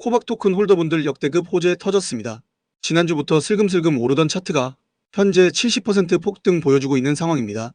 코박 토큰 홀더분들 역대급 호재 터졌습니다. 지난주부터 슬금슬금 오르던 차트가 현재 70% 폭등 보여주고 있는 상황입니다.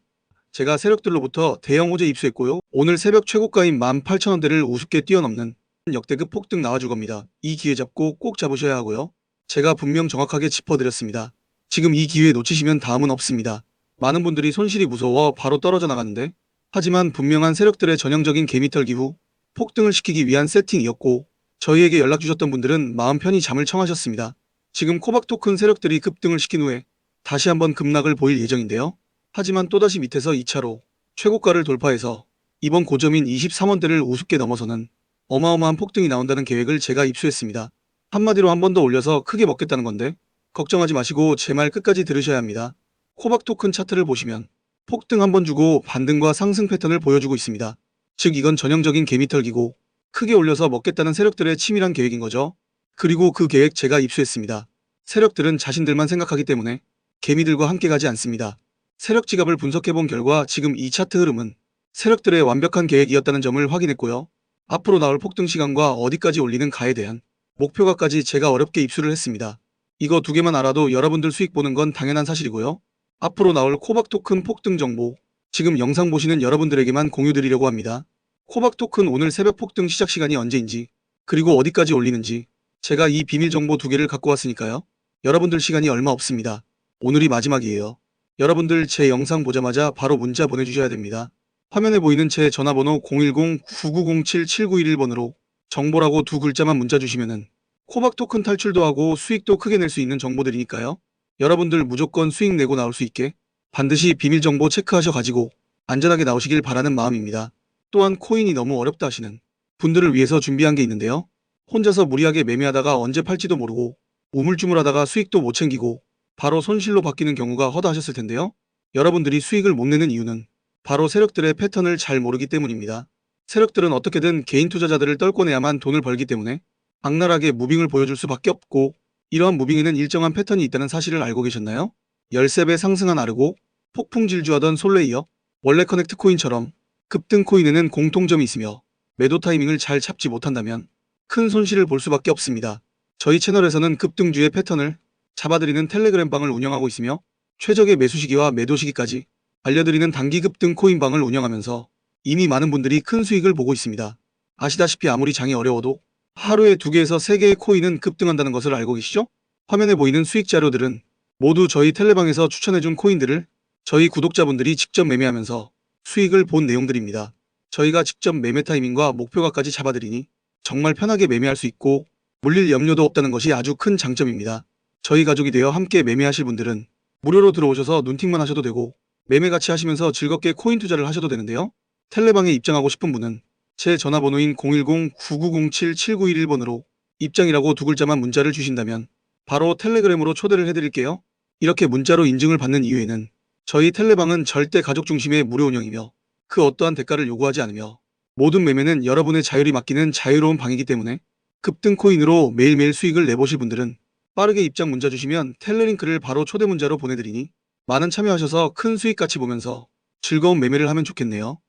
제가 세력들로부터 대형 호재 입수했고요. 오늘 새벽 최고가인 18,000원대를 우습게 뛰어넘는 역대급 폭등 나와줄 겁니다. 이 기회 잡고 꼭 잡으셔야 하고요. 제가 분명 정확하게 짚어드렸습니다. 지금 이 기회 놓치시면 다음은 없습니다. 많은 분들이 손실이 무서워 바로 떨어져 나갔는데 하지만 분명한 세력들의 전형적인 개미털기 후 폭등을 시키기 위한 세팅이었고 저희에게 연락 주셨던 분들은 마음 편히 잠을 청하셨습니다. 지금 코박 토큰 세력들이 급등을 시킨 후에 다시 한번 급락을 보일 예정인데요. 하지만 또다시 밑에서 2차로 최고가를 돌파해서 이번 고점인 23원대를 우습게 넘어서는 어마어마한 폭등이 나온다는 계획을 제가 입수했습니다. 한마디로 한 번 더 올려서 크게 먹겠다는 건데 걱정하지 마시고 제 말 끝까지 들으셔야 합니다. 코박 토큰 차트를 보시면 폭등 한 번 주고 반등과 상승 패턴을 보여주고 있습니다. 즉 이건 전형적인 개미털기고 크게 올려서 먹겠다는 세력들의 치밀한 계획인 거죠. 그리고 그 계획 제가 입수했습니다. 세력들은 자신들만 생각하기 때문에 개미들과 함께 가지 않습니다. 세력 지갑을 분석해본 결과 지금 이 차트 흐름은 세력들의 완벽한 계획이었다는 점을 확인했고요. 앞으로 나올 폭등 시간과 어디까지 올리는 가에 대한 목표가까지 제가 어렵게 입수를 했습니다. 이거 두 개만 알아도 여러분들 수익 보는 건 당연한 사실이고요. 앞으로 나올 코박 토큰 폭등 정보 지금 영상 보시는 여러분들에게만 공유드리려고 합니다. 코박 토큰 오늘 새벽 폭등 시작 시간이 언제인지 그리고 어디까지 올리는지 제가 이 비밀 정보 두 개를 갖고 왔으니까요. 여러분들 시간이 얼마 없습니다. 오늘이 마지막이에요. 여러분들 제 영상 보자마자 바로 문자 보내주셔야 됩니다. 화면에 보이는 제 전화번호 010-9907-7911번으로 정보라고 두 글자만 문자 주시면은 코박 토큰 탈출도 하고 수익도 크게 낼 수 있는 정보들이니까요. 여러분들 무조건 수익 내고 나올 수 있게 반드시 비밀 정보 체크하셔 가지고 안전하게 나오시길 바라는 마음입니다. 또한 코인이 너무 어렵다 하시는 분들을 위해서 준비한 게 있는데요. 혼자서 무리하게 매매하다가 언제 팔지도 모르고 우물쭈물하다가 수익도 못 챙기고 바로 손실로 바뀌는 경우가 허다하셨을 텐데요. 여러분들이 수익을 못 내는 이유는 바로 세력들의 패턴을 잘 모르기 때문입니다. 세력들은 어떻게든 개인 투자자들을 떨궈내야만 돈을 벌기 때문에 악랄하게 무빙을 보여줄 수밖에 없고 이러한 무빙에는 일정한 패턴이 있다는 사실을 알고 계셨나요? 13배 상승한 아르고 폭풍 질주하던 솔레이어 원래 커넥트 코인처럼 급등 코인에는 공통점이 있으며 매도 타이밍을 잘 잡지 못한다면 큰 손실을 볼 수밖에 없습니다. 저희 채널에서는 급등주의 패턴을 잡아드리는 텔레그램 방을 운영하고 있으며 최적의 매수 시기와 매도 시기까지 알려드리는 단기 급등 코인 방을 운영하면서 이미 많은 분들이 큰 수익을 보고 있습니다. 아시다시피 아무리 장이 어려워도 하루에 두 개에서 세 개의 코인은 급등한다는 것을 알고 계시죠? 화면에 보이는 수익 자료들은 모두 저희 텔레방에서 추천해준 코인들을 저희 구독자분들이 직접 매매하면서 수익을 본 내용들입니다. 저희가 직접 매매 타이밍과 목표가까지 잡아드리니 정말 편하게 매매할 수 있고 물릴 염려도 없다는 것이 아주 큰 장점입니다. 저희 가족이 되어 함께 매매하실 분들은 무료로 들어오셔서 눈팅만 하셔도 되고 매매 같이 하시면서 즐겁게 코인 투자를 하셔도 되는데요. 텔레방에 입장하고 싶은 분은 제 전화번호인 010-9907-7911번으로 입장이라고 두 글자만 문자를 주신다면 바로 텔레그램으로 초대를 해드릴게요. 이렇게 문자로 인증을 받는 이유에는 저희 텔레방은 절대 가족 중심의 무료 운영이며 그 어떠한 대가를 요구하지 않으며 모든 매매는 여러분의 자율이 맡기는 자유로운 방이기 때문에 급등 코인으로 매일매일 수익을 내보실 분들은 빠르게 입장 문자 주시면 텔레링크를 바로 초대 문자로 보내드리니 많은 참여하셔서 큰 수익 같이 보면서 즐거운 매매를 하면 좋겠네요.